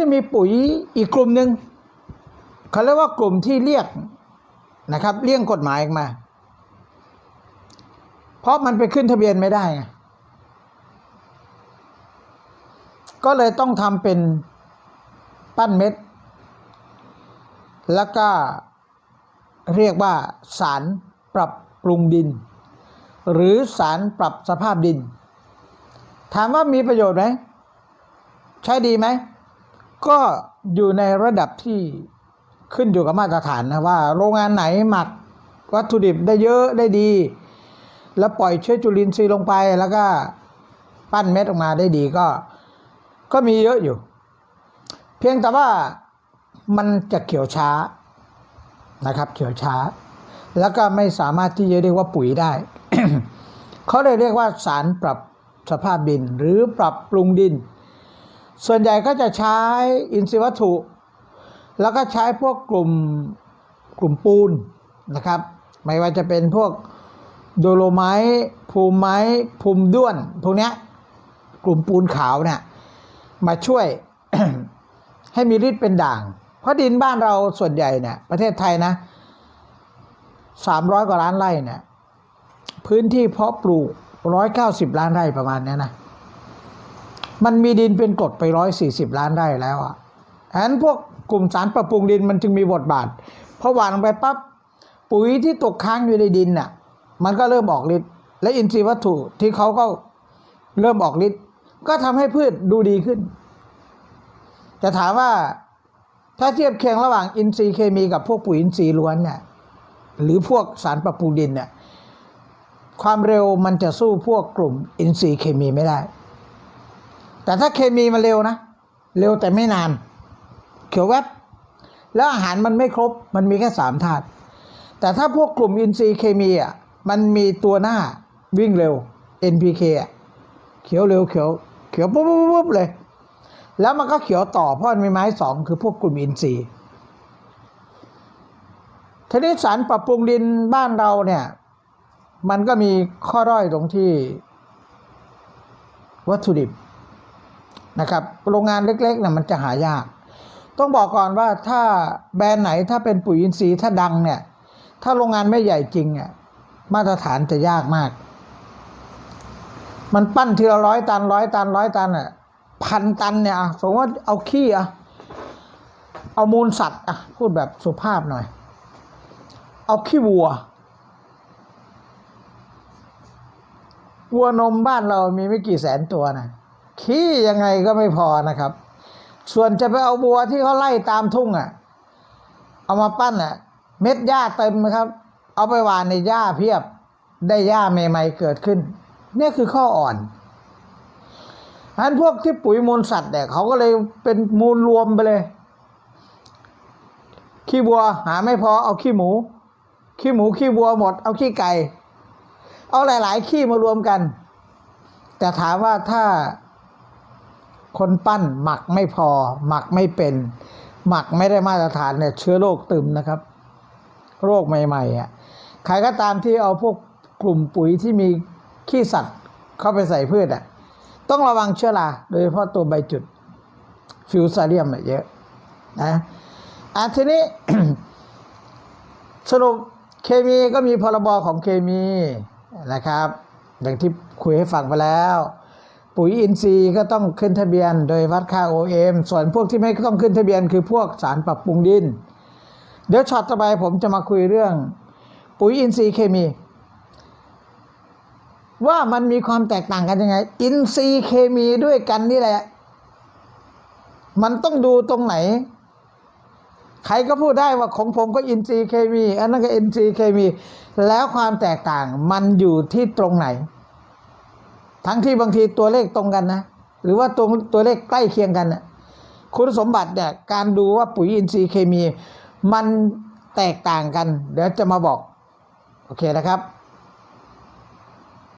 จะมีปุ๋ยอีกกลุ่มหนึ่งเขาเรียกว่ากลุ่มที่เรียกนะครับเลี่ยงกฎหมายออกมา เพราะมันไปขึ้นทะเบียนไม่ได้ไงก็เลยต้องทำเป็นปั้นเม็ด แล้วก็เรียกว่าสารปรับปรุงดิน หรือสารปรับสภาพดิน ถามว่ามีประโยชน์ไหม ใช้ดีไหม ก็อยู่ในระดับที่ขึ้นอยู่กับมาตรฐานนะว่า โรงงานไหนหมักวัตถุดิบได้เยอะได้ดี แล้วปล่อยเชื้อจุลินทรีย์ลงไปแล้วก็ปั้นเม็ดออกมาได้ดีก็ ก็มีเยอะอยู่ เพียงแต่ว่ามันจะเขียวช้านะครับ เขียวช้า แล้วก็ไม่สามารถที่จะเรียกว่าปุ๋ยได้ เขาเลยเรียกว่าสารปรับสภาพดิน หรือปรับปรุงดิน ส่วนใหญ่ก็จะใช้อินทรีย์วัตถุ แล้วก็ใช้พวกกลุ่มกลุ่มปูนนะครับ ไม่ว่าจะเป็นพวกโดโลไมต์ภูมิไม้ภูมิด้วนพวกนี้กลุ่มปูนขาวเนี่ยมาช่วยให้มีฤทธิ์เป็นด่าง เพราะดินบ้านเราส่วนใหญ่เนี่ยประเทศไทยนะสามร้อยกว่าล้านไร่เนี่ยพื้นที่เพาะปลูกร้อยเก้าสิบล้านไร่ประมาณนี้นะ มันมีดินเป็นกรดไปร้อยสี่สิบล้านไร่แล้วอะฉะนั้นพวกกลุ่มสารปรับปรุงดินมันจึงมีบทบาทพอหว่านลงไปปั๊บปุ๋ยที่ตกค้างอยู่ในดินน่ะมันก็เริ่มออกฤทธิ์และอินทรีย์วัตถุที่เขาก็เริ่มออกฤทธิ์ก็ทำให้พืชดูดีขึ้นจะถามว่าถ้าเทียบเคียงระหว่างอินทรีย์เคมีกับพวกปุ๋ยอินทรีย์ล้วนเนี่ยหรือพวกสารปรับปรุงดินเนี่ยความเร็วมันจะสู้พวกกลุ่มอินทรีย์เคมีไม่ได้ แต่ถ้าเคมีมันเร็วนะ เร็วแต่ไม่นาน เขียวแวบ แล้วอาหารมันไม่ครบ มันมีแค่สามธาตุแต่ถ้าพวกกลุ่มอินทรีย์เคมีอะมันมีตัวหน้าวิ่งเร็ว NPK อะเขียวเร็วเขียวเขียวปุ๊บปุ๊บปุ๊บเลย แล้วมันก็เขียวต่อเพราะมันมีไม้สองคือพวกกลุ่มอินทรีย์ทีนี้สารปรับปรุงดินบ้านเราเนี่ย มันก็มีข้อด้อยตรงที่วัตถุดิบ นะครับ โรงงานเล็กๆเนี่ยมันจะหายาก ต้องบอกก่อนว่าถ้าแบรนด์ไหนถ้าเป็นปุ๋ยอินทรีย์ถ้าดังเนี่ย ถ้าโรงงานไม่ใหญ่จริงเนี่ยมาตรฐานจะยากมาก มันปั้นทีละร้อยตันร้อยตันร้อยตันอะพันตันเนี่ยอะสมมติว่าเอาขี้อะเอามูลสัตว์อะพูดแบบสุภาพหน่อย เอาขี้วัว วัวนมบ้านเรามีไม่กี่แสนตัวนะ ขี้ยังไงก็ไม่พอนะครับ ส่วนจะไปเอาวัวที่เขาไล่ตามทุ่งอะ เอามาปั้นอะ เม็ดหญ้าเต็มนะครับ เอาไปหวานในหญ้าเพียบได้หญ้าใหม่ๆเกิดขึ้นนี่คือข้ออ่อนอันพวกที่ปุ๋ยมูลสัตว์เนี่ยเขาก็เลยเป็นมูลรวมไปเลย ขี้วัวหาไม่พอเอาขี้หมู ขี้หมูขี้วัวหมด เอาขี้ไก่ เอาหลาย ๆ ขี้มารวมกัน แต่ถามว่าถ้า คนปั้นหมักไม่พอ หมักไม่เป็น หมักไม่ได้มาตรฐานเนี่ยเชื้อโรคตึมนะครับ โรคใหม่ๆอะใครก็ตามที่เอาพวกกลุ่มปุ๋ยที่มีขี้สัตว์เข้าไปใส่พืชอะต้องระวังเชื้อราโดยเฉพาะตัวใบจุดฟิวซาเรียมเนี่ยเยอะนะอะทีนี้สรุปเคมีก็มีพรบของเคมีนะครับ อย่างที่คุยให้ฟังไปแล้ว ปุ๋ยอินทรีย์ก็ต้องขึ้นทะเบียน โดยวัดค่า OM ส่วนพวกที่ไม่ต้องขึ้นทะเบียนคือพวกสารปรับปรุงดิน เดี๋ยวช็อตต่อไปผมจะมาคุยเรื่อง ปุ๋ยอินทรีย์เคมี ว่ามันมีความแตกต่างกันยังไง อินทรีย์เคมีด้วยกันนี่แหละ มันต้องดูตรงไหน ใครก็พูดได้ว่าของผมก็อินทรีย์เคมี อันนั้นก็อินทรีย์เคมี แล้วความแตกต่างมันอยู่ที่ตรงไหน ทั้งที่บางทีตัวเลขตรงกันนะ หรือว่าตัวตัวเลขใกล้เคียงกันนะคุณสมบัติเนี่ยการดูว่าปุ๋ยอินทรีย์เคมี มันแตกต่างกัน เดี๋ยวจะมาบอก โอเคนะครับ